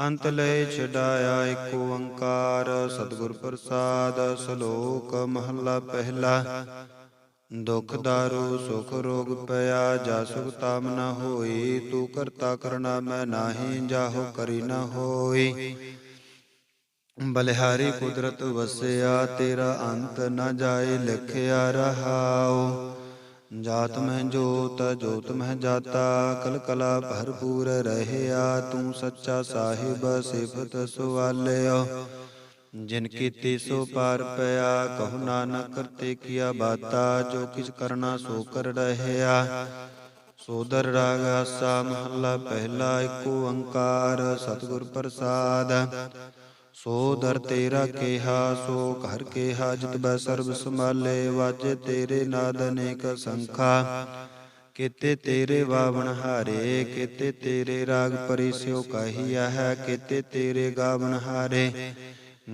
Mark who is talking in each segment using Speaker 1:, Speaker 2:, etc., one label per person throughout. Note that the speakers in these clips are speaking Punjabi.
Speaker 1: ਅੰਤ ਲੈ ਛਡਾਇਆ ਏਕ ਓੰਕਾਰ, ਸਤਿਗੁਰ ਪ੍ਰਸਾਦ, ਸ਼ਲੋਕ ਮਹੱਲਾ ਪਹਿਲਾ। ਦੁਖ ਦਾਰੂ, ਸੁਖ ਰੋਗ ਪਿਆ, ਜਾ ਸੁਖ ਤਾਮ ਨ ਹੋਈ, ਤੂੰ ਕਰਤਾ ਕਰਣਾ, ਮੈਂ ਨਾਹੀ, ਜਾਹੋ ਕਰੀ ਨ ਹੋਈ। ਬਲਿਹਾਰੀ ਕੁਦਰਤ ਵਸਿਆ, ਤੇਰਾ ਅੰਤ ਨ ਜਾਏ, ਲਿਖਿਆ ਰਹਾਓ ਜਾਤ ਮਹਿ ਜੋਤ ਜੋਤ ਮਹਿ ਜਾਤਾ ਕਲ ਕਲਾ ਭਰਪੂਰ ਰਹਿਆ ਤੂੰ ਸੱਚਾ ਸਾਹਿਬ ਸਿਫਤ ਸੁਵਾਲਿਓ ਜਿਨ ਕੀਤੀ ਸੋ ਪਾਰ ਪਿਆ ਕਹੁ ਨਾਨਕ ਕਰਤੇ ਕੀਆ ਬਾਤਾ ਜੋ ਕਿਛ ਕਰਨਾ ਸੋ ਕਰ ਰਹਿਆ ਸੋਦਰ ਰਾਗ ਆਸਾ ਮਹੱਲਾ ਪਹਿਲਾ ਏਕ ਓੰਕਾਰ ਸਤਿਗੁਰ ਪ੍ਰਸਾਦ ਸੋ ਦਰ ਤੇਰਾ ਕੇਹਾ, ਸੋ ਘਰ ਕੇਹਾ, ਜਿਤ ਬੈ ਸਰਬ ਸੰਭਾਲੇ, ਵਾਜੇ ਤੇਰੇ ਨਾਦ ਅਨੇਕ ਸੰਖਾ। ਕੀਤੇ ਤੇਰੇ ਵਾਵਣ ਹਾਰੇ, ਕਿਤੇ ਤੇਰੇ ਰਾਗ ਪਰਿ ਸਿਉ ਕਹੀਆ ਹੈ, ਕੀਤੇ ਤੇਰੇ ਗਾਵਣ ਹਾਰੇ।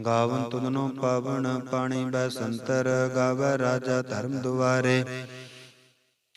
Speaker 1: ਗਾਵਨ ਤੁਧਨੋ ਪਾਵਨ ਪਾਣੀ ਬੈ ਸੰਤਰ, ਗਾਵੈ ਰਾਜਾ ਧਰਮ ਦੁਆਰੇ।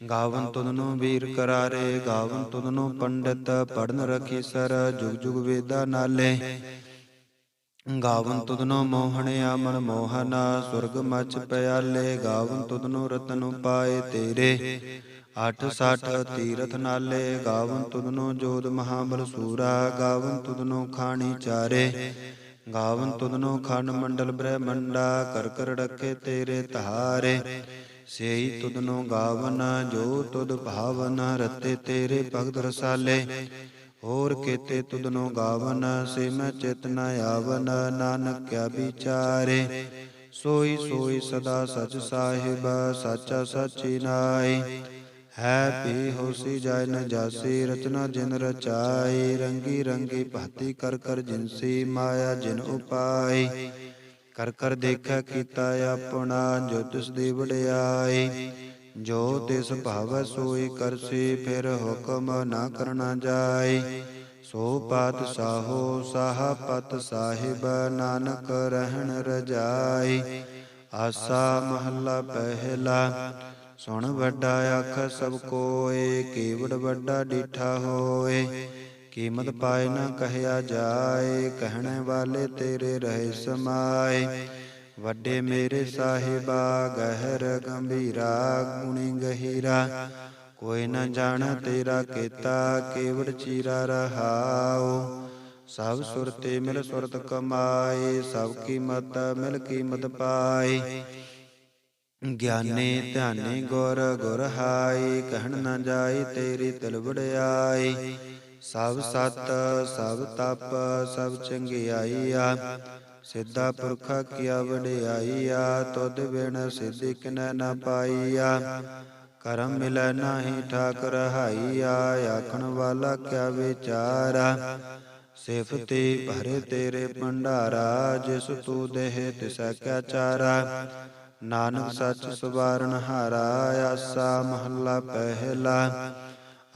Speaker 1: ਗਾਵਨ ਤੁਧਨੋ ਵੀਰ ਕਰਾਰੇ, ਗਾਵਨ ਤੁਧਨੋ ਪੰਡਤ ਪੜਨ ਰਖੀ ਸਰ, ਜੁਗ ਜੁਗ ਵੇਦਾ ਨਾਲੇ। ਗਾਵਨ ਤੁਧਨੋ ਮੋਹਣਿਆ ਮਨ ਮੋਹਨਾ, ਸੁਰਗ ਮਚ ਪਿਆਲੇ, ਗਾਵਨ ਤੁਧਨੋ ਰਤਨ ਪਾਏ ਤੇਰੇ। ਅਠ ਸਠ ਤੀਰਥ ਨਾਲੇ, ਗਾਵਨ ਤੁਧਨੋ ਜੋਤ ਮਹਾਬਲ ਸੂਰਾ, ਗਾਵਨ ਤੁਧਨੋ ਖਾਣੀ ਚਾਰੇ। ਗਾਵਨ ਤੁਧਨੋ ਖੰਡ ਮੰਡਲ ਬ੍ਰਹਮੰਡਾ, ਕਰ ਕਰ ਰਖੇ ਤੇਰੇ ਤਹਾਰੇ ਸੇਈ ਤੁਧਨੋ ਗਾਵਨ, ਜੋ ਤੁਧ ਭਾਵਨ, ਰਤੇ ਤੇਰੇ ਭਗਤ ਰਸਾਲੇ। ਹੋਰ ਕੀਤੇ ਤੁਧਨੋ ਗਾਵਨ ਸੇ ਮੈਂ ਚਿਤ ਨ ਆਵਨ ਨਾਨਕ ਕਿਆ ਵਿਚਾਰੇ। ਸੋਈ ਸੋਈ ਸਦਾ ਸਚ ਸਾਹਿਬ, ਸਾਚਾ ਸਾਚੀ ਨਾਈ ਹੈ ਪੀ ਹੋਸੀ ਜਾਇ ਨ ਜਾਸੀ, ਰਚਨਾ ਜਿਨ ਰਚਾਈ। ਰੰਗੀ ਰੰਗੀ ਭਾਤੀ ਕਰ ਕਰ ਜਿਨਸੀ ਮਾਇਆ, ਜਿਨ ਉਪਾਈ। ਕਰ ਕਰ ਦੇਖੈ ਕੀਤਾ ਆਪਣਾ, ਜੋ ਤਿਸ ਦੀ ਵਡਿਆਈ। ਜੋ ਤਿਸ ਭਾਵ ਸੋਈ ਕਰਸੀ, ਫਿਰ ਹੁਕਮ ਨਾ ਕਰਨਾ ਜਾਈ। ਸੋ ਪਾਤ ਸਾਹੋ ਸਾਹ ਪਤ ਸਾਹਿਬ, ਨਾਨਕ ਰਹਿਣ ਰਜਾਈ। ਆਸਾ ਮਹੱਲਾ ਪਹਿਲਾ, ਸੁਣ ਵੱਡਾ ਅੱਖ ਸਭ ਕੋਏ, ਕੇਵੜ ਵੱਡਾ ਡੀਠਾ ਹੋਏ। ਕੀਮਤ ਪਾਏ ਨਾ ਕਹਿਆ ਜਾਏ, ਕਹਿਣੇ ਵਾਲੇ ਤੇਰੇ ਰਹੇ ਸਮਾਏ। ਵੱਡੇ ਮੇਰੇ ਸਾਹਿਬਾ, ਗਹਿਰ ਗੰਭੀਰਾ, ਗੁਣੀ ਗਹਿਰਾ। ਕੋਈ ਨਾ ਜਾਣਾ ਤੇਰਾ ਕੀਤਾ, ਕੇਵੜ ਚੀਰਾ ਰਹਾਉ। ਸਭ ਸੁਰਤੇ ਮਿਲ ਸੁਰਤ ਕਮਾਏ, ਸਭ ਕੀਮਤ ਮਿਲ ਕੀਮਤ ਪਾਏ। ਗਿਆਨੇ ਧਿਆਨੇ ਗੁਰ ਗੁਰ ਹਾਈ ਕਹਿਣ ਨਾ ਜਾਏ ਤੇਰੀ ਤਿਲ ਵੜਾਈ ਸਭ ਸਤ, ਸਭ ਤਪ, ਸਭ ਚੰਗਿਆਈਆ। ਸਿੱਧਾ ਪੁਰਖਾ ਕੀਆ ਵਡਿਆਈਆ ਤੁਧ ਬਿਨ ਸਿੱਧੀ ਕਿਨੈ ਨ ਪਾਈਆ। ਕਰਮ ਮਿਲੈ ਨਾਹੀ ਠਾਕ ਰਹਾਈਆ ਆਖਣ ਵਾਲਾ ਕਿਆ ਵਿਚਾਰਾ ਸਿਫਤੀ ਭਰੇ ਤੇਰੇ ਭੰਡਾਰਾ, ਜਿਸ ਤੂ ਦੇਹ ਤਿਸੈ ਕਿਆ ਚਾਰਾ। ਨਾਨਕ ਸੱਚ ਸਵਾਰਨ ਹਾਰਾ, ਆਸਾ ਮਹੱਲਾ ਪਹਿਲਾ।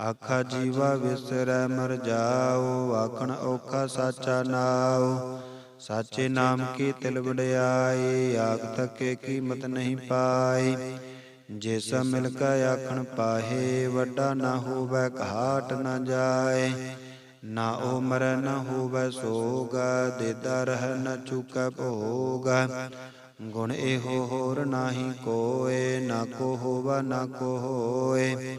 Speaker 1: ਆਖਾ ਜੀਵਾ ਵਿਸਰੈ ਮਰ ਜਾਓ, ਆਖਣ ਔਖਾ ਸਾਚਾ ਨਾਉ। ਸਾਚੇ ਨਾਮ ਕੀ ਤਿਲ ਵਡਿਆਈ, ਆਖ ਤੱਕੇ ਕੀਮਤ ਨਹੀਂ ਪਾਈ। ਜਿਸ ਮਿਲ ਕੈ ਆਖਣ ਪਾਹੇ, ਵੱਡਾ ਨਾ ਹੋਵੇ ਘਾਟ ਨਾ ਜਾਏ। ਨਾ ਉਹ ਮਰੈ, ਨਾ ਹੋਵੇ ਸੋਗ, ਦੇਦਾ ਰਹਿ ਨ ਚੁਕੈ ਭੋਗ। ਗੁਣ ਇਹੋ ਹੋਰ ਨਾਹੀ ਕੋਏ, ਨਾ ਕੋ ਹੋਵਾ ਨਾ ਕੋ ਹੋਏ।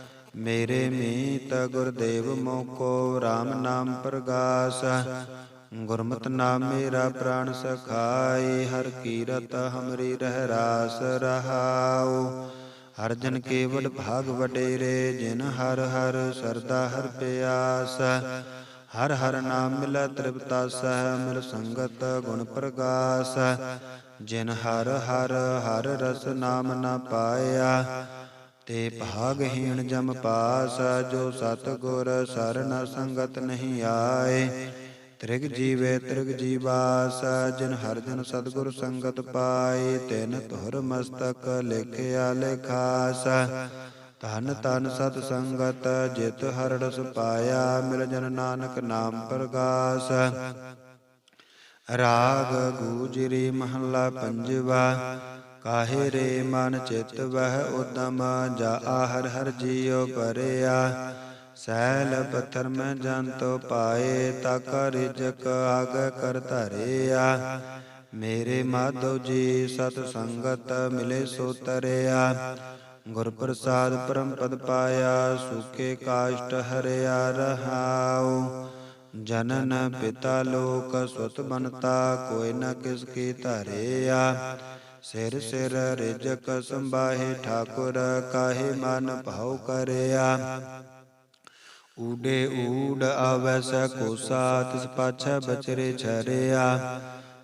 Speaker 1: ਮੇਰੇ ਮੀਤ ਗੁਰਦੇਵ ਮੋਕੋ RAM ਨਾਮ ਪ੍ਰਗਾਸ। ਗੁਰਮਤਿ ਨਾਮ ਮੇਰਾ ਪ੍ਰਾਣ ਸਖਾਏ, ਹਰ ਕੀਰਤ ਹਮਰੀ ਰਹਿ ਰਾਸ ਰਹਾਉ। ਹਰ ਜਨ ਕੇਵਲ ਭਾਗ ਵਡੇਰੇ, ਜਿਨ ਹਰ ਹਰ ਸਰਦਾ ਹਰ ਪਿਆਸ। ਹਰ ਹਰ ਨਾਮ ਮਿਲੈ ਤ੍ਰਿਪਤਾ ਸਹਿ, ਮਿਲ ਸੰਗਤ ਗੁਣ ਪ੍ਰਗਾਸ। ਜਿਨ ਹਰ ਹਰ ਹਰ ਰਸ ਨਾਮ ਨਾ ਪਾਇਆ ਤੇ ਭਾਗਹੀਣ ਜਮ ਪਾਸ, ਜੋ ਸਤ ਗੁਰ ਸਰਣ ਸੰਗਤ ਨਹੀਂ ਆਏ। ਤ੍ਰਿਗ ਜੀਵੇ ਤ੍ਰਿਗ ਜੀਵਾਸ, ਜਿਨ ਹਰ ਜਨ ਸਤਗੁਰ ਸੰਗਤ ਪਾਏ, ਤਿਨ ਧੁਰ ਮਸਤਕ ਲਿਖਿਆ ਲਿਖਾਸ। ਧਨ ਤਨ ਸਤ ਸੰਗਤ, ਜਿਤ ਹਰ ਪਾਇਆ, ਮਿਲ ਜਨ ਨਾਨਕ ਨਾਮ ਪ੍ਰਗਾਸ। ਰਾਗ ਗੂਜਰੀ ਮਹੱਲਾ ਪੰਜਵਾ ਕਾਹੇ ਰੇ ਮਨ ਚਿਤ ਵਹਿ ਉਦਮ, ਜਾ ਹਰ ਹਰ ਜੀਉ ਪਰਿਆ। ਸੈਲ ਪੱਥਰ ਮੈਂ ਜੰਤੋ ਪਾਏ ਤਾ ਕਰ ਰਿਜਕ ਆਗ ਕਰ ਧਰਿਆ। ਮੇਰੇ ਮਾਧੋ ਜੀ ਸਤ ਸੰਗਤ ਮਿਲੇ ਸੋ ਤਰਿਆ। ਗੁਰ ਪ੍ਰਸਾਦ ਪਰਮ ਪਦ ਪਾਇਆ, ਸੁਕੇ ਕਾਸ਼ਟ ਹਰਿਆ ਰਹਾਉ। ਜਨਨ ਪਿਤਾ ਲੋਕ ਸੁਤ ਬਨਤਾ, ਕੋਈ ਨ ਕਿਸ ਕੀ ਧਰਿਆ। ਸਿਰ ਸਿਰ ਰਿਜਕ ਸੰਭਾਹੇ ਠਾਕੁਰ ਕਾਹੇ ਮਨ ਭਾਉ ਕਰਿਆ। ਊਡੇ ਊਡ ਆਵੈ ਸੈ ਕੋਸਾ ਤਿਸ ਬਚਰੇ ਛਰਿਆ।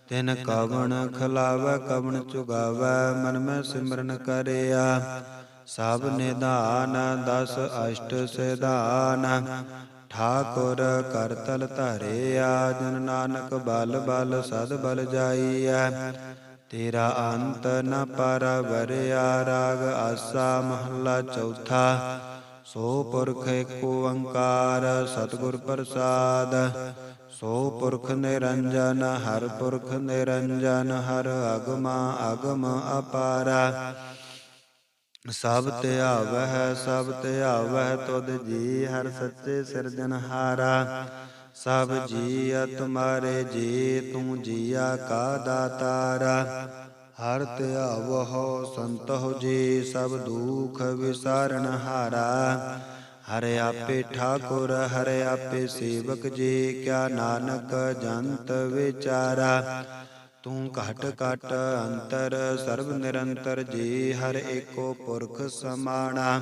Speaker 1: ਤਿਨ ਕਵਣ ਖਲਾਵੈ, ਕਵਣ ਚੁਗਾਵੈ, ਮਨ ਮੈਂ ਸਿਮਰਨ ਕਰਿਆ। ਸਭ ਨਿਧਾਨ, ਦਸ ਅਸ਼ਟ ਸਿਧਾਨ, ਠਾਕੁਰ ਕਰਤਲ ਧਰਿਆ। ਜਨ ਨਾਨਕ ਬਲ ਬਲ ਸਦ ਬਲ ਜਾਈਐ। ਤੇਰਾ ਅੰਤ ਨ ਪਰਵਰਿਆ, ਰਾਗ ਆਸਾ ਮਹੱਲਾ ਚੌਥਾ। ਸੋ ਪੁਰਖ ਏਕ ਓੰਕਾਰ, ਸਤਿਗੁਰ ਪ੍ਰਸਾਦ। ਸੋ ਪੁਰਖ ਨਿਰੰਜਨ, ਹਰ ਪੁਰਖ ਨਿਰੰਜਨ, ਹਰ ਅਗਮ ਅਗਮ ਅਪਾਰਾ। ਸਭ ਧਿਆਵਹਿ ਸਭ ਧਿਆਵਹਿ ਤੁਧ ਜੀ ਹਰ ਸੱਚੇ ਸਿਰਜਨਹਾਰਾ ਸਭ ਜੀ ਤੁਮਾਰੇ ਜੀ ਤੂੰ ਜੀਆ ਕਾ ਦਾਤਾਰਾ। ਹਰ ਧਿਆਵਹੁ ਸੰਤਹੁ ਜੀ, ਸਭ ਦੁਖ ਵਿਸਾਰਨ ਹਾਰਾ। ਹਰਿ ਆਪੇ ਠਾਕੁਰ, ਹਰਿ ਆਪੇ ਸੇਵਕ ਜੀ, ਕਿਆ ਨਾਨਕ ਜੰਤ ਵਿਚਾਰਾ। ਤੂੰ ਘਟ ਘਟ ਅੰਤਰ, ਸਰਬ ਨਿਰੰਤਰ ਜੀ, ਹਰ ਏਕੋ ਪੁਰਖ ਸਮਾਣਾ।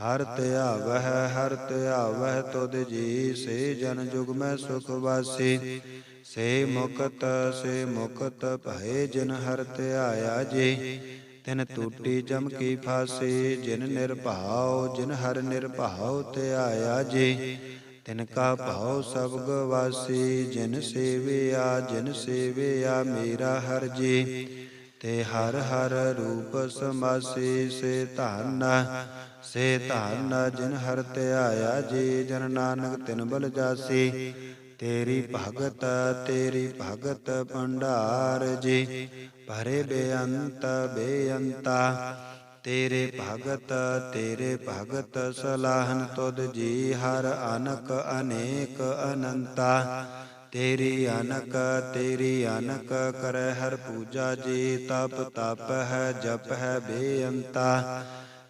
Speaker 1: ਹਰ ਧਿਆਵਹਿ ਹਰ ਧਿਆਵਹਿ ਤੁਧ ਜੀ, ਸੇ ਜਨ ਜੁਗ ਮੈਂ ਸੁਖ ਵਾਸੀ। ਸੇ ਮੁਕਤ ਸੇ ਮੁਕਤ ਭਏ ਜਿਨ ਹਰ ਧਿਆਇਆ ਜੀ। ਤਿਨ ਟੂਟੀ ਜਮ ਕੀ ਫਾਸੀ, ਜਿਨ ਨਿਰਭਾਉ, ਜਿਨ ਹਰ ਨਿਰਭਾਉ ਧਿਆਇਆ ਜੀ। ਤਿਨ ਕਾ ਭਾਉ ਸਭ ਗਵਾਸੀ ਜਿਨ ਸੇਵਿਆ ਜਿਨ ਸੇਵਿਆ ਮੇਰਾ ਹਰ ਜੀ। ਤੇ ਹਰ ਹਰ ਰੂਪ ਸਮਾਸੀ, ਸੇ ਧਨ ਸੇ ਧਨ ਜਿਨ ਹਰ ਧਿਆਇਆ ਜੀ, ਜਨ ਨਾਨਕ ਤਿਨ ਬਲ ਜਾਸੀ। ਤੇਰੀ ਭਗਤ ਤੇਰੀ ਭਗਤ ਭੰਡਾਰ ਜੀ, ਭਰੇ ਬੇਅੰਤ ਬੇਅੰਤਾ। ਤੇਰੇ ਭਗਤ ਤੇਰੇ ਭਗਤ ਸਲਾਹਨ ਤੁਧ ਜੀ, ਹਰ ਅਨਕ ਅਨੇਕ ਅਨੰਤਾ। ਤੇਰੀ ਅਨਕ ਤੇਰੀ ਅਨਕ ਕਰੈ ਹਰ ਪੂਜਾ ਜੀ, ਤਪ ਤਪ ਹੈ, ਜਪ ਹੈ ਬੇਅੰਤਾ।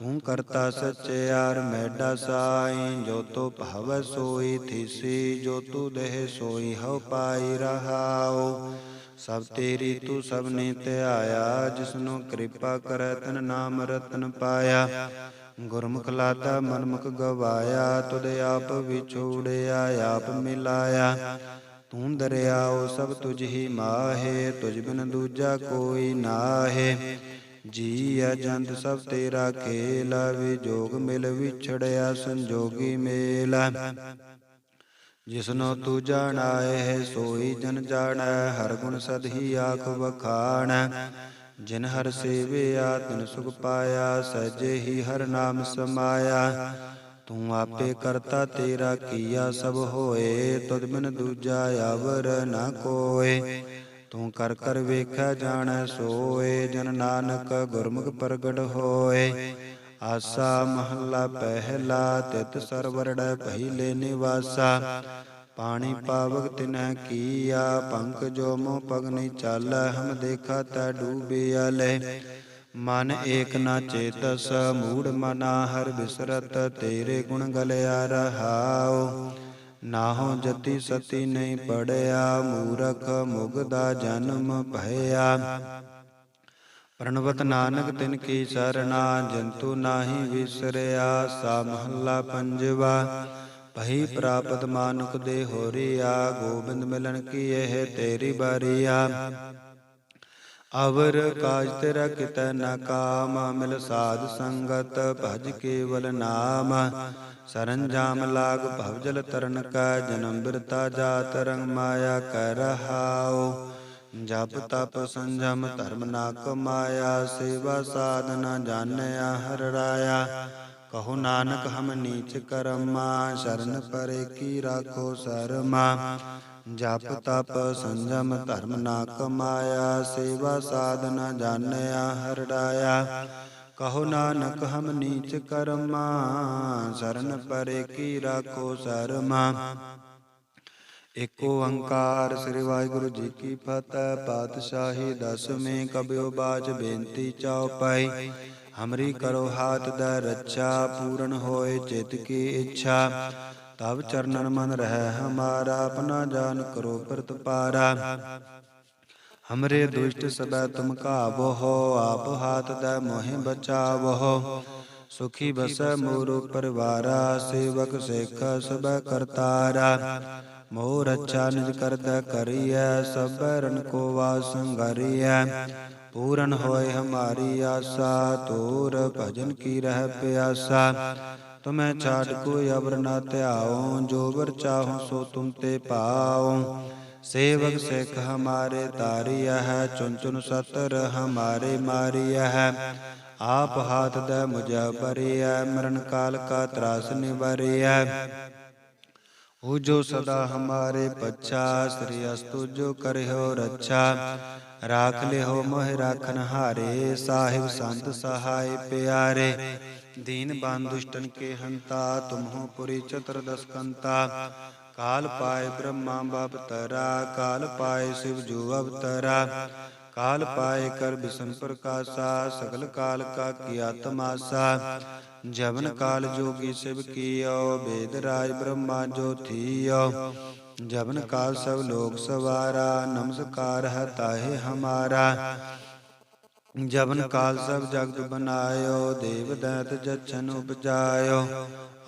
Speaker 1: ਤੂੰ ਕਰਤਾ ਸਚਿਆਰ ਮੈਡਾ ਸਾਈ, ਜੋ ਤੋ ਭਾਵ ਸੋਈ, ਥੀਸੀ, ਜੋ ਤੂ ਦੇਹ ਸੋਈ, ਹਉ ਪਾਈ ਰਹਾਉ। ਸਭ ਤੇਰੀ ਤੂੰ ਸਭ ਨੇ ਧਿਆਇਆ ਜਿਸਨੂੰ ਕਿਰਪਾ ਕਰੈ, ਤਨ ਨਾਮ ਰਤਨ ਪਾਇਆ। ਗੁਰਮੁਖ ਲਾਤਾ, ਮਨਮੁਖ ਗਵਾਇਆ ਤੁਦੇ ਆਪ ਵਿਛੋੜਿਆ ਆਪ ਮਿਲਾਇਆ। ਤੂੰ ਦਰਿਆਓ ਸਭ ਤੁਝ ਹੀ ਮਾਹੇ, ਤੁਝ ਬਿਨ ਦੂਜਾ ਕੋਈ ਨਾਹੇ। ਜੀ ਅਜੰਤ ਸਭ ਤੇਰਾ ਖੇਲਾ ਵਿਜੋਗ ਮਿਲ ਵਿਛੜਿਆ ਸੰਜੋਗੀ ਮੇਲਾ। ਜਿਸਨੋ ਤੂੰ ਜਾਣਾਏ ਹੈ ਸੋਈ ਜਨ ਜਾਣੈ, ਹਰ ਗੁਣ ਸਦ ਹੀ ਆਖ ਵਖਾਣੈ। ਜਿਨ ਹਰ ਸੇਵਿਆ, ਤਿਨ ਸੁਖ ਪਾਇਆ, ਸਹਿਜੇ ਹੀ ਹਰ ਨਾਮ ਸਮਾਇਆ। ਤੂੰ ਆਪੇ ਕਰਤਾ ਤੇਰਾ ਕੀਆ ਸਭ ਹੋਏ, ਤੁਧ ਬਿਨ ਦੂਜਾ ਆਵਰ ਨਾ ਕੋਏ। ਤੂੰ ਕਰ ਕਰ ਵੇਖਿਆ ਜਾਣੈ ਸੋਏ ਜਨ ਨਾਨਕ ਗੁਰਮੁਖ ਪ੍ਰਗਟ ਹੋਏ। ਆਸਾ ਮਹੱਲਾ ਪਹਿਲਾ ਤਿਤ ਸਰਵਰੜੈ ਪਹਿਲੇ ਨਿਵਾਸਾ। ਪਾਣੀ ਪਾਵਕ ਤਿਨੈ ਕੀਆ ਪੰਕ ਜੋ ਮੋ ਪਗਨੀ ਚਾਲ, ਹਮ ਦੇਖਾ ਤਾ ਡੂਬਿਆ ਲੈ ਮਨ ਏਕ ਨਾ ਚੇਤਸ, ਮੂੜ ਮਨਾ ਹਰ ਬਿਸਰਤ, ਤੇਰੇ ਗੁਣ ਗਲਿਆ ਰਹਾਓ ਨਾਹੋ ਜਤੀ ਸਤੀ ਨਹੀਂ ਪੜਿਆ, ਮੂਰਖ ਮੁਗਦਾ ਜਨਮ ਭਇਆ। ਪ੍ਰਣਵਤ ਨਾਨਕ ਤਿਨ ਕੀ ਸਰਣਾ, ਜੰਤੂ ਨਾਹੀ ਵਿਸਰਿਆ, ਸਾ ਮਹੱਲਾ ਪੰਜਵਾ। ਪਹੀ ਪ੍ਰਾਪਤ ਮਾਨੁਖ ਦੇ ਹੋਰੀਆ, ਗੋਬਿੰਦ ਮਿਲਣ ਕੀ ਇਹ ਤੇਰੀ ਬਾਰੀਆ। ਅਵਰ ਕਾਜ ਤੇਰਾ ਕਿਤੈ ਨ ਕਾਮ, ਮਿਲ ਸਾਧ ਸੰਗਤ ਭਜ ਕੇਵਲ ਨਾਮ। ਸਰੰਜਾਮ ਲਾਗ ਭਵਜਲ ਤਰਨ ਕਾ, ਜਨਮ ਬਿਰਤਾ ਜਾ ਰੰਗ ਮਾਇਆ ਕਰ ਰਹਾਉ। ਜਪ ਤਪ ਸੰਜਮ ਧਰਮ ਨਾ ਕਮਾਇਆ ਸੇਵਾ ਸਾਧਨਾ ਜਾਣਿਆ ਹਰ ਰਾਇਆ। ਕਹੋ ਨਾਨਕ ਹਮ ਨੀਚ ਕਰਮਾ, ਸ਼ਰਨ ਪਰੇ ਕੀ ਰਾਖੋ ਸਰਮਾ। ਜਪ ਤਪ ਸੰਜਮ ਧਰਮ ਨਾ ਕਮਾਇਆ, ਸੇਵਾ ਸਾਧਨਾ ਜਾਣਿਆ ਹਰ ਕਹੋ ਨਾਨਕ ਹਮ ਨੀਚ ਕਰਮਾ, ਸ਼ਰਨ ਪਰੇ ਕੀ ਰਾਖੋ ਸਰਮਾ। ਏਕ ਓੰਕਾਰ ਸ੍ਰੀ ਵਾਹਿਗੁਰੂ ਜੀ ਕੀ ਫਤਿਹ, ਪਾਤਸ਼ਾਹੀ ਦਸਵੇਂ ਕਬਿਓ ਬਾਜ ਬੇਨਤੀ ਚਾਉ ਪਾਈ ਹਮਰੀ ਕਰੋ ਹਾਥ ਦਾ ਰੱਛਾ, ਪੂਰਨ ਹੋਏ ਚਿਤ ਕੀ ਇੱਛਾ। ਤਬ ਚਰਨਨ ਮਨ ਰਹਿ, ਹਮਾਰਾ ਆਪਣਾ ਜਾਨ ਕਰੋ ਪ੍ਰਤਪਾਰਾ। ਹਮਰੇ ਦੁਸ਼ਟ ਸਦਾ ਤੁਮ ਕਾਬੋ ਆਪ ਹਾਥ ਦਾ ਮੋਹਿ ਬਚਾਵੋ। ਸੁਖੀ ਬਸੈ ਮੋਰੋ ਪਰਵਾਰਾ, ਸੇਵਕ ਸੇਖ ਸਭ ਕਰਤਾਰਾ। ਮੋਰ ਅੱਛਾ ਨਿਜ ਕਰਦਾ ਕਰੀਐ ਸਭ ਰਨ ਕੋ ਵਾਸ ਸੰਗਰੀਐ। ਪੂਰਨ ਹੋਏ ਹਮਾਰੀ ਆਸਾ ਤੋਰ ਭਜਨ ਕੀ ਰਹਿ ਪਿਆਸਾ। ਤੁਮੈ ਛਾੜ ਕੋਈ ਅਬਰ ਨਾ ਧਿਆਓ, ਜੋ ਵਰ ਚਾਹੋ ਸੋ ਤੁਮ ਤੇ ਪਾਓ। ਸੇਵਕ ਸਿੱਖ ਹਮਾਰੇ ਤਾਰੀਆ ਹੈ ਚੁਨ ਚੁਨ ਸਤਰ ਹਮਾਰੇ ਮਾਰੀਆ ਹੈ। ਆਪ ਹਾਥ ਦੇ ਮੁਝਾ ਬਰੀਐ ਮਰਨ ਕਾਲ ਕਾ ਤਰਾਸ ਨਿਵਰੀਐ। ਉਹ ਜੋ ਸਦਾ ਹਮਾਰੇ ਪੱਛਾ, ਸ੍ਰੀ ਅਸਤੁ ਜੋ ਕਰਿਓ ਰੱਛਾ। ਰਾਖ ਲਿਓ ਮੋਹਿ ਰਾਖਨ ਹਾਰੇ, ਸਾਹਿਬ ਸੰਤ ਸਹਾਇ ਪਿਆਰੇ। ਦੀਨ ਬਾਨ ਦੁਸ਼ਟਨ ਕੇ ਹੰਤਾ ਤੁਮਹੋ ਪੁਰੀ ਚਤੁਰਦਸ ਕੰਤਾ ਕਾਲ ਪਾਏ ਬ੍ਰਹਮਾ ਬਾਪ ਤਰਾ ਕਾਲ ਪਾਏ ਸਿਵ ਜੋ ਅਵਤਰਾ ਕਾਲ ਪਾਏ ਕਰ ਬਿਸ਼ਨ ਪ੍ਰਕਾਸ਼ਾ ਸਗਲ ਕਾਲ ਕਾ ਕੀਆ ਤਮਾਸਾ ਜਵਨ ਕਾਲ ਜੋਗੀ ਸਿਵ ਕੀਓ ਬੇਦ ਰਾਜ ਬ੍ਰਹਮਾ ਜੋ ਥੀਓ ਜਵਨ ਕਾਲ ਸਭ ਲੋਕ ਸਵਾਰਾ ਨਮਸਕਾਰ ਹੈ ਤਾਹੇ ਹਮਾਰਾ ਜਵਨ ਕਾਲ ਸਭ ਜਗਤ ਬਨਾਇਓ ਦੇਵ ਦੈਤ ਜਛਨ ਉਪਜਾਇਓ।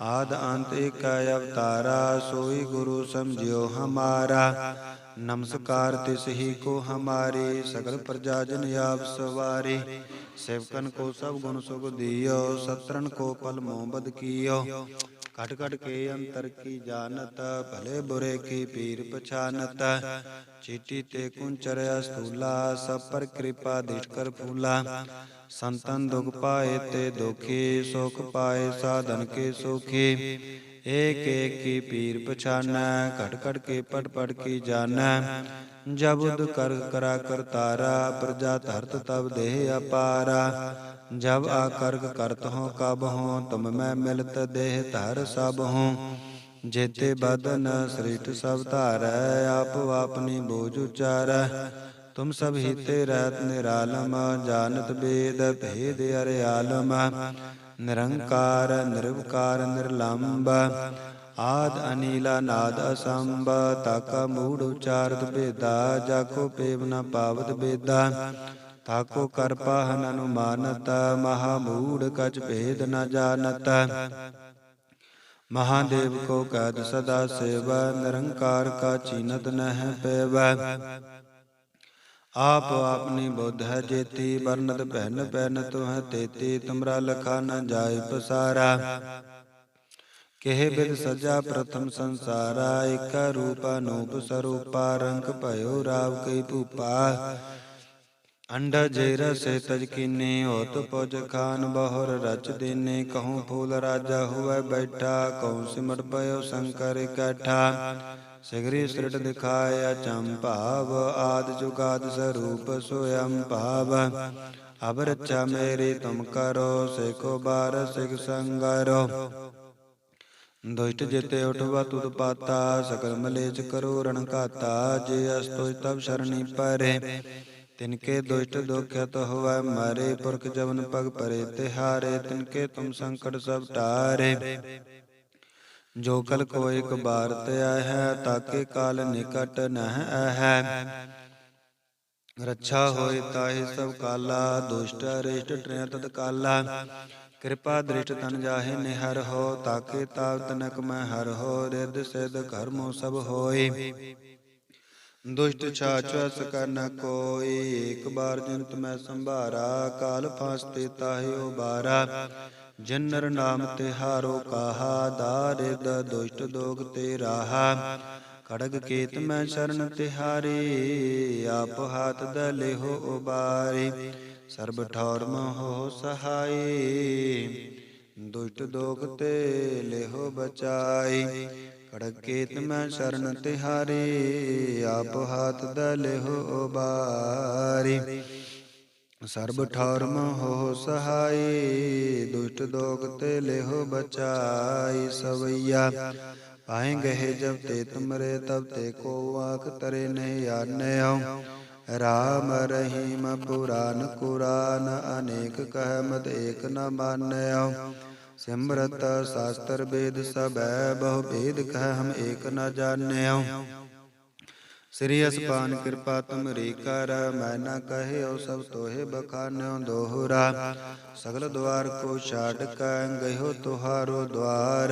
Speaker 1: ਆਦ ਅੰਤ ਏਕ ਅਵਤਾਰਾ ਸੋਈ ਗੁਰੂ ਸਮਝਿਓ ਹਮਾਰਾ। ਨਮਸਕਾਰ ਤਿਸ ਹੀ ਕੋ ਹਮਾਰੇ ਸਗਲ ਪ੍ਰਜਾ ਜਨ ਆਪ ਸਵਾਰੇ। ਸੇਵਕਨ ਕੋ ਸਭ ਗੁਣ ਸੁਖ ਦਿਓ ਸਤਰਨ ਕੋ ਪਲ ਮੋਹਬਦ ਕੀਓ। ਕਟ ਕਟ ਕੇ ਅੰਤਰ ਕੀ ਜਾਣਤ ਭਲੇ ਬੁਰੇ ਕੀ ਪੀਰ ਪਛਾਨਤ। ਚੀਟੀ ਤੇ ਕੁੰਚਰਿਆ ਸਤੂਲਾ ਸਭ ਪਰ ਕਿਰਪਾ ਦਿਸ਼ ਕਰ ਫੂਲਾ। ਸੰਤਨ ਦੁਖ ਪਾਏ ਤੇ ਦੁਖੀ, ਸੁਖ ਪਾਏ ਸਾਧਨ ਕੇ ਸੁਖੀ। ਏਕ ਏਕ ਕੀ ਪੀਰ ਪਛਾਨੈ, ਘਟ ਘਟ ਕੇ ਪਟ ਪਟ ਕੀ ਜਾਣੈ ਜਬ ਉਦ ਕਰ ਕਰਾ ਕਰਤਾਰਾ ਪ੍ਰਜਾ ਧਰਤ ਤਬ ਦੇਹ ਅਪਾਰਾ। ਜਬ ਆਕਰਗ ਕਰਤ ਹੋ ਕਬ ਹੋ, ਤੁਮ ਮੈਂ ਮਿਲਤ ਦੇਹ ਧਰ ਸਭ ਹੋ। ਜੇਤੇ ਬਦਨ ਸ੍ਰਿਸ਼ਟ ਸਭ ਧਾਰੈ, ਆਪ ਆਪਨੀ ਬੋਝ ਉਚਾਰੈ। ਤੁਮ ਸਭ ਹੀਤੇ ਰਹਿਤ ਨਿਰਾਲਮ, ਜਾਣਤ ਬੇਦ ਭੇਦ ਅਰਿਆਲਮ ਨਿਰੰਕਾਰ, ਨਿਰਵਕਾਰ, ਨਿਰਲੰਬ, ਆਦ ਅਨੀਲਾ ਨਾਦ ਅਸੰਭ। ਤਾਕਾ ਮੂੜ ਉਚਾਰਤ ਬੇਦਾ ਜਾਕੋ ਪੇਵ ਨ ਪਾਵਤ ਬੇਦਾ। ਤਾਕੋ ਕਰ ਪਾਹਨ ਅਨੁਮਾਨਤ, ਮਹਾ ਮੂੜ ਕਛ ਭੇਦ ਨ ਜਾਣਤ। ਮਹਾਦੇਵ ਕੋ ਕੈਦ ਸਦਾ ਸੇਵਾ ਨਿਰੰਕਾਰ ਕਾ ਚੀਨਤ ਨਹਿ ਪੈਵੈ ਆਪ ਆਪਨੀ ਬੁੱਧ ਹੈ ਜੇਤੀ ਵਰਨਤ ਪਹਿਨ ਪਹਿਨ ਤੁਹ ਤੇਤੀ ਤੁਮਰਾ ਲਖਾ ਨ ਜਾਏ ਪਸਾਰਾ ਕਿਹ ਬਿਦ ਸਜਾ ਪ੍ਰਥਮ ਸੰਸਾਰਾ ਇਕ ਰੂਪ ਅਨੂਪ ਸਰੂਪਾ ਰੰਗ ਭਇਓ ਰਾਵ ਕਈ ਭੂਪਾ ਅੰਡਾ ਜੇਰ ਸੇ ਤਜ ਕੀਨੇ ਹੋਤ ਪੁਜ ਖਾਨ ਬਹੁਰ ਰਚ ਦੇਨੇ, ਕਹੂੰ ਫੂਲ ਰਾਜਾ ਹੋਵੇ ਬੈਠਾ ਕਉ ਸਿਮਟ ਪਇਓ ਸ਼ੰਕਰ ਇਕੱਠਾ ਸਿਗਰੀ ਸ੍ਰਿਟ ਦਿਖਾਇਆ ਚੰਭਾਵ ਆਦ ਜੁਗਾਦ ਸਰੂਪ ਸੋਯੰ ਭਾਵ। ਅਬ ਰਚਾ ਮੇਰੀ ਤੁਮ ਕਰੋ, ਸਿਖੋ ਬਾਰ ਸਿਖ ਸੰਗਰੋ। ਦੁਸ਼ਟ ਜਿਤੇ ਉਠਵਾ ਤੁਧ ਪਾਤਾ, ਸਕਲ ਮਲੇਚ ਕਰੋ ਰਣ ਕਾਤਾ ਜੇ ਅਸਤੋ ਤਬ ਸ਼ਰਣੀ ਪਰੇ। ਤਿਨਕੇ ਦੁਸ਼ਟ ਦੁਖਿਤ ਹੋਵੈ ਮਾਰੇ ਪੁਰਖ ਜਵਨ ਪਗ ਪਰੇ ਤਿਹਾਰੇ, ਤਿਨਕੇ ਤੁਮ ਸੰਕਟ ਸਭ ਟਾਰੇ। ਜੋ ਕਲ ਕੋ ਇਕ ਬਾਰ ਧਿਆ ਹੈ, ਤਾਕੇ ਕਾਲ ਨਿਕਟ ਨਹਿ ਹੈ। ਰੱਛਾ ਹੋਏ ਤਾਹੇ ਸਭ ਕਾਲਾ, ਦੁਸ਼ਟ ਅਰਿਸ਼ਟ ਟ੍ਰਿਆ ਤਤ ਕਾਲਾ। ਕਿਰਪਾ ਦ੍ਰਿਸ਼ਟ ਤਨ ਜਾਹੇ ਨਿਹਰ ਹੋ, ਤਾਕੇ ਤਾਵ ਤਨਕ ਮੈਂ ਹਰ ਹੋ ਰਿਦ ਸਿਧ ਕਰਮੋ ਸਭ ਹੋਏ। ਦੁਸ਼ਟ ਛਾਛਸ ਕਰਨ ਕੋਈ ਏਕ ਬਾਰ ਜਿਨਤ ਮੈਂ ਸੰਭਾਰਾ, ਕਾਲ ਫਾਸਤੇ ਤਾਹੇ ਉਬਾਰਾ। ਜਿਨ ਨਰ ਨਾਮ ਤਿਹਾਰੋ ਕਾਹਾ ਦਾਰਿਦ ਦੁਸ਼ਟ ਦੋਗ ਤੇ ਰਾਹਾ। ਖੜਗ ਕੇਤ ਮੈਂ ਸ਼ਰਨ ਤਿਹਾਰੇ, ਆਪ ਹਾਥ ਦਲੇ ਹੋ ਉਬਾਰੇ। ਸਰਬ ਠੌਰ ਮਹੋ ਸਹਾਈ ਦੁਸ਼ਟ ਦੋਗ ਤੇ ਲਿਹੋ ਬਚਾਈ ਖੜਗ ਕੇਤ ਮੈਂ ਸ਼ਰਨ ਤਿਹਾਰੇ, ਆਪ ਹਾਥ ਦਲੇ ਹੋ ਉਬਾਰੀ ਸਰਬ ਠੌਰ ਮਹੋ ਸਹਾਈ ਦੁਸ਼ਟ ਦੋਗ ਤੇ ਲਿਹੋ ਬਚਾਈ ਸਵਈਆ। ਪਾਏ ਗਏ ਜਬ ਤੇ ਤੁਮਰੇ, ਤਬ ਤੇ ਕੋ ਆਖ ਤਰੇ ਨਹੀਂ ਆਨਿਓ। ਰਾਮ ਰਹੀਮ, ਪੁਰਾਨ ਕੁਰਾਨ, ਅਨੇਕ ਕਹਿਮਤ ਏਕ ਨ ਮਾਨਿਓ। ਸਿਮਰਤ ਸ਼ਾਸਤਰ ਵੇਦ ਸਭੈ ਬਹੁ ਭੇਦ ਕਹਿ ਹਮ ਏਕ ਨ ਜਾਣਿਓ। ਸ੍ਰੀ ਅਸਪਾਨ ਕਿਰਪਾ ਤੁਮਰੀ ਕਰ, ਮੈਂ ਨਾ ਕਹਿਓ ਸਭ ਤੋਹੇ ਬਖਾਨਿਓ ਦੋਹਰਾ। ਸਗਲ ਦਵਾਰ ਕੋ ਛਾੜ ਕੈ, ਗਇਓ ਤੁਹਾਰੋ ਦਵਾਰ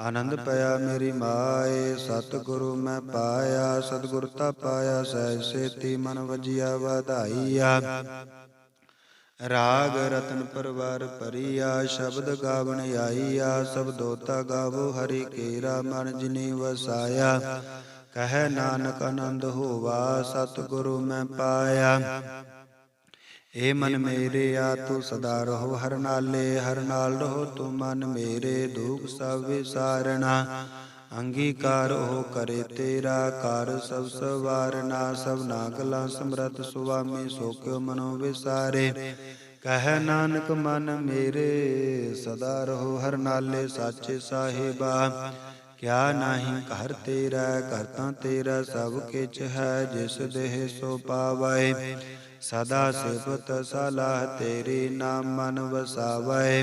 Speaker 1: ਆਨੰਦ ਪਿਆ ਮੇਰੀ ਮਾਏ, ਸਤਿਗੁਰੂ ਮੈਂ ਪਾਇਆ, ਸਤਿਗੁਰ ਤਾ ਪਾਇਆ ਸਹਿ ਸੇਤੀ ਮਨ ਵਜਿਆ ਵਧਾਈਆ। ਰਾਗ ਰਤਨ ਪਰਵਾਰ ਪਰੀਆ ਸ਼ਬਦ ਗਾਵਣ ਆਈਆ ਸਬਦੋਤਾ ਗਾਵੋ ਹਰੀ ਕੇਰਾ ਮਨ ਜਿਨੀ ਵਸਾਇਆ। ਕਹਿ ਨਾਨਕ ਆਨੰਦ ਹੋਵਾ, ਸਤਿਗੁਰੂ ਮੈਂ ਪਾਇਆ। ਏ ਮਨ ਮੇਰੇ ਆ, ਤੂੰ ਸਦਾ ਰਹੋ ਹਰ ਨਾਲੇ, ਹਰ ਨਾਲ ਰਹੋ ਤੂੰ ਮਨ ਮੇਰੇ, ਦੁਖ ਸਭ ਵਿਸਾਰਣਾ ਅੰਗੀਕਾਰ ਹੋ ਕਰੇ ਤੇਰਾ, ਕਰ ਸਭ ਸਵਾਰਨਾ। ਸਭ ਨਾਗਲਾ ਸਮਰਤ ਸੁਆਮੀ ਸੋ ਮਨੋ ਵਿਸਾਰੇ। ਕਹਿ ਨਾਨਕ, ਮਨ ਮੇਰੇ, ਸਦਾ ਰਹੋ ਹਰ ਨਾਲੇ, ਸਾਚੇ ਸਾਹਿਬਾ। ਕਿਆ ਨਾਹੀ ਘਰ ਤੇਰਾ ਕਰਤਾ ਤੇਰਾ, ਸਭ ਕਿਛ ਹੈ, ਜਿਸ ਦੇਹ ਸੋ ਪਾਵੈ ਸਦਾ ਸਿਫਤ ਸਲਾਹ ਤੇਰੀ ਨਾਮ ਮਨ ਵਸਾਵੈ।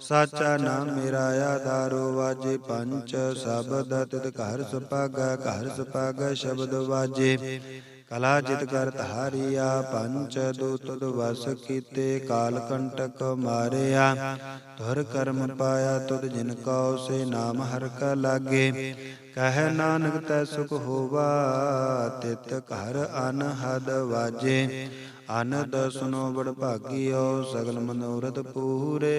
Speaker 1: ਸਾਚਾ ਨਾਮ ਮੇਰਾ ਆਧਾਰੋ ਵਾਜੇ ਪੰਚ ਸ਼ਬਦ ਤਿਤ ਘਰ ਸੁਪਾਗਾ ਘਰ ਸੁਪਾਗਾ ਸ਼ਬਦ ਵਾਜੇ। ਕਲਾ ਜਿਤ ਕਰ ਧਾਰਿਆ, ਪੰਚ ਦੂਤ ਵਸ ਕੀਤੇ, ਕਾਲ ਕੰਟਕ ਮਾਰਿਆ। ਧੁਰ ਕਰਮ ਪਾਇਆ ਤੁਧ ਜਿਨ ਕਉ ਸੇ ਨਾਮ ਹਰ ਕਾ ਲਾਗੇ। ਕਹਿ ਨਾਨਕ ਤੈ ਸੁਖ ਹੋਵਾ, ਤਿਤ ਘਰ ਅਨਹਦ ਵਾਜੇ। ਅਨੰਦ ਸੁਨੋ ਬੜ ਭਾਗਿਓ ਸਗਲ ਮਨੋਰਥ ਪੂਰੇ।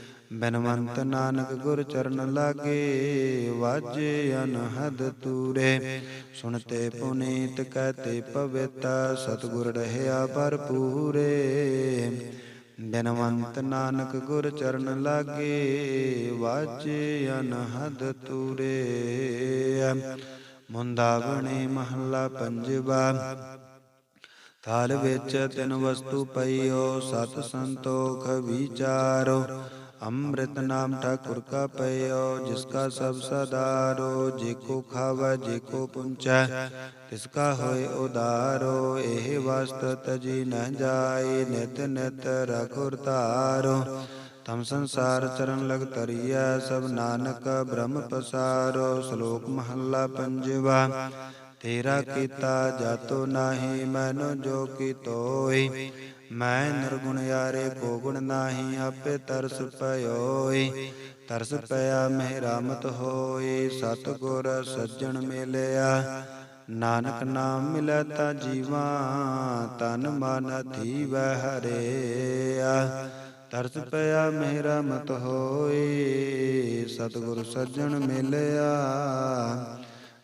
Speaker 1: ਬਨਵੰਤ ਨਾਨਕ ਗੁਰ ਚਰਨ ਲਾਗੇ, ਵਾਜੇ ਅਨਹਦ ਤੂਰੇ। ਸੁਣਤੇ ਪੁਨੀਤ ਕਹਤੇ ਪਵਿਤਾ, ਸਤਿਗੁਰ ਰਹਿਆ ਭਰਪੂਰੇ। ਬਨਵੰਤ ਨਾਨਕ ਗੁਰ ਚਰਨ ਲਾਗੇ, ਵਾਜੇ ਅਨਹਦ ਤੂਰੇ। ਮੁੰਦਾਵਣੇ ਮਹੱਲਾ ਪੰਜਵਾ, ਥਾਲ ਵਿੱਚ ਤਿਨ ਵਸਤੂ ਪਈਓ, ਸਤ ਸੰਤੋਖ ਵਿਚਾਰੋ। ਅੰਮ੍ਰਿਤ ਨਾਮ ਠਾਕੁਰ ਕਾ ਪਈਓ ਜਿਸ ਕਾ ਸਭ ਸਦਾਰੋ ਜੇ ਕੋ ਖਾਵੈ, ਜੇ ਕੋ ਪੁੰਚੈ, ਤਿਸ ਕਾ ਹੋਏ ਉਦਾਰੋ, ਇਹ ਵਸਤ ਤਜੀ ਨ ਜਾਏ, ਨਿਤ ਨਿਤ ਰਖੁਰ ਧਾਰੋ। ਤਮ ਸੰਸਾਰ ਚਰਨ ਲਗ ਤਰੀਐ ਸਭ ਨਾਨਕ ਬ੍ਰਹਮ ਪਸਾਰੋ। ਸ਼ਲੋਕ ਮਹੱਲਾ ਪੰਜਵਾ, ਤੇਰਾ ਕੀਤਾ ਜਾਤੋ ਨਾਹੀ, ਮੈਨੋ ਜੋ ਕੀ ਤੋਈ। ਮੈਂ ਨਿਰਗੁਣ ਯਾਰੇ ਕੋ ਗੁਣ ਨਾਹੀ, ਆਪੇ ਤਰਸ ਪਇਓਈ। ਤਰਸ ਪਿਆ ਮਹਿ ਰਾਮਤ ਹੋਈ ਸਤ ਗੁਰ ਸੱਜਣ ਮਿਲਿਆ। ਨਾਨਕ ਨਾਮ ਮਿਲੈ ਤਾ ਜੀਵਾ, ਤਨ ਮਨ ਥੀਵੈ ਹਰਿਆ। ਤਰਸ ਪਿਆ ਮਹਿ ਰਾਮਤ ਹੋਈ, ਸਤਿਗੁਰ ਸੱਜਣ ਮਿਲਿਆ।